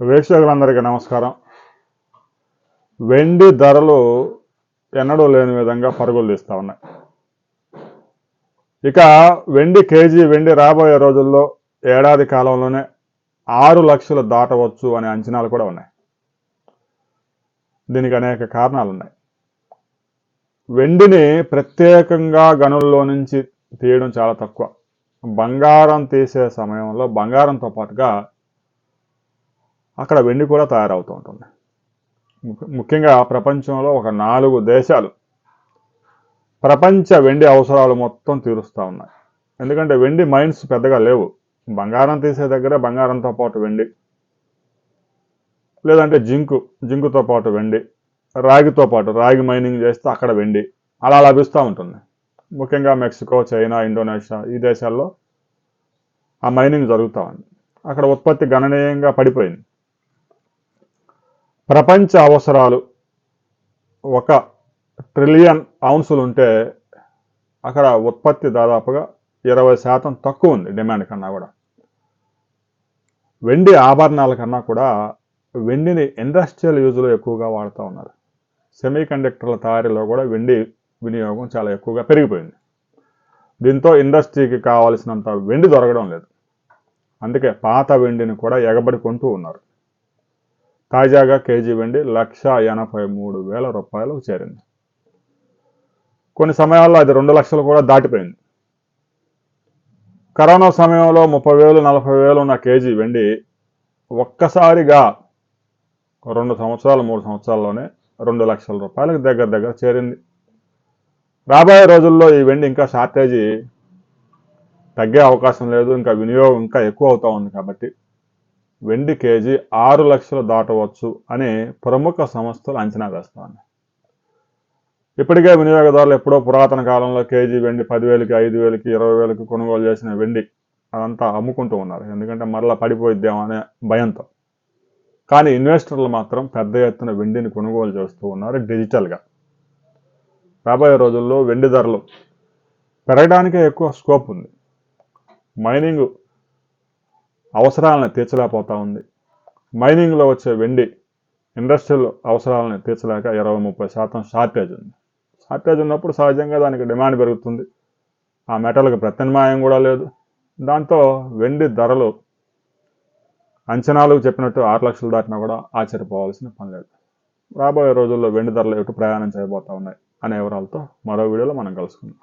వీక్షకులందరికీ నమస్కారం. వెండి ధరలు ఎన్నడూ లేని విధంగా పరుగులు తీస్తూ ఉన్నాయి. ఇక వెండి కేజీ వెండి రాబోయే రోజుల్లో ఏడాది కాలంలోనే ఆరు లక్షలు దాటవచ్చు అనే అంచనాలు కూడా ఉన్నాయి. దీనికి అనేక కారణాలు ఉన్నాయి. వెండిని ప్రత్యేకంగా గనుల్లో నుంచి తీయడం చాలా తక్కువ. బంగారం తీసే సమయంలో బంగారంతో పాటుగా అక్కడ వెండి కూడా తయారవుతూ ఉంటుంది. ముఖ్యంగా ప్రపంచంలో ఒక నాలుగు దేశాలు ప్రపంచ వెండి అవసరాలు మొత్తం తీరుస్తూ ఉన్నాయి. ఎందుకంటే వెండి మైన్స్ పెద్దగా లేవు. బంగారం తీసే దగ్గర బంగారంతో పాటు వెండి లేదంటే జింకు జింకుతో పాటు వెండి రాగితో పాటు రాగి మైనింగ్ చేస్తే అక్కడ వెండి అలా లభిస్తూ ఉంటుంది. ముఖ్యంగా మెక్సికో చైనా ఇండోనేషియా ఈ దేశాల్లో ఆ మైనింగ్ జరుగుతూ ఉంది. అక్కడ ఉత్పత్తి గణనీయంగా పడిపోయింది. ప్రపంచ అవసరాలు ఒక ట్రిలియన్ అవున్సులు ఉంటే అక్కడ ఉత్పత్తి దాదాపుగా ఇరవై శాతం తక్కువ ఉంది డిమాండ్ కన్నా కూడా. వెండి ఆభరణాల కన్నా కూడా వెండిని ఇండస్ట్రియల్ యూజ్లో ఎక్కువగా వాడుతూ ఉన్నారు. సెమీ కండక్టర్ల తయారీలో కూడా వెండి వినియోగం చాలా ఎక్కువగా పెరిగిపోయింది. దీంతో ఇండస్ట్రీకి కావాల్సినంత వెండి దొరకడం లేదు. అందుకే పాత వెండిని కూడా ఎగబడి కొంటూ ఉన్నారు. తాజాగా కేజీ వెండి లక్ష ఎనభై మూడు వేల రూపాయలకు చేరింది. కొన్ని సమయాల్లో అది రెండు లక్షలు కూడా దాటిపోయింది. కరోనా సమయంలో ముప్పై వేలు నలభై వేలు ఉన్న కేజీ వెండి ఒక్కసారిగా రెండు సంవత్సరాలు మూడు సంవత్సరాల్లోనే రెండు లక్షల రూపాయలకు దగ్గర దగ్గర చేరింది. రాబోయే రోజుల్లో ఈ వెండి ఇంకా షార్టేజీ తగ్గే అవకాశం లేదు ఇంకా వినియోగం ఇంకా ఎక్కువ అవుతూ ఉంది కాబట్టి వెండి కేజీ ఆరు లక్షలు దాటవచ్చు అనే ప్రముఖ సంస్థలు అంచనా వేస్తాను ఇప్పటికే వినియోగదారులు ఎప్పుడో పురాతన కాలంలో కేజీ వెండి పదివేలకి ఐదు వేలకి ఇరవై వేలకి కొనుగోలు చేసిన వెండి అదంతా అమ్ముకుంటూ ఉన్నారు. ఎందుకంటే మరలా పడిపోయిద్దాం అనే భయంతో. కానీ ఇన్వెస్టర్లు మాత్రం పెద్ద ఎత్తున వెండిని కొనుగోలు చేస్తూ ఉన్నారు డిజిటల్గా. రాబోయే రోజుల్లో వెండి ధరలు పెరగడానికే ఎక్కువ స్కోప్ ఉంది. మైనింగ్ అవసరాలను తీర్చలేకపోతా ఉంది. మైనింగ్లో వచ్చే వెండి ఇండస్ట్రియల్ అవసరాలను తీర్చలేక ఇరవై ముప్పై శాతం షార్టేజ్ ఉంది. షార్టేజ్ ఉన్నప్పుడు సహజంగా దానికి డిమాండ్ పెరుగుతుంది. ఆ మెటల్కి ప్రత్యామ్నాయం కూడా లేదు. దాంతో వెండి ధరలు అంచనాలు చెప్పినట్టు ఆరు లక్షలు దాటినా కూడా ఆశ్చర్యపోవాల్సిన పని లేదు. రాబోయే రోజుల్లో వెండి ధరలు ఎటు ప్రయాణం చేయబోతా ఉన్నాయి అనే వివరాలతో మరో వీడియోలో మనం కలుసుకుందాం.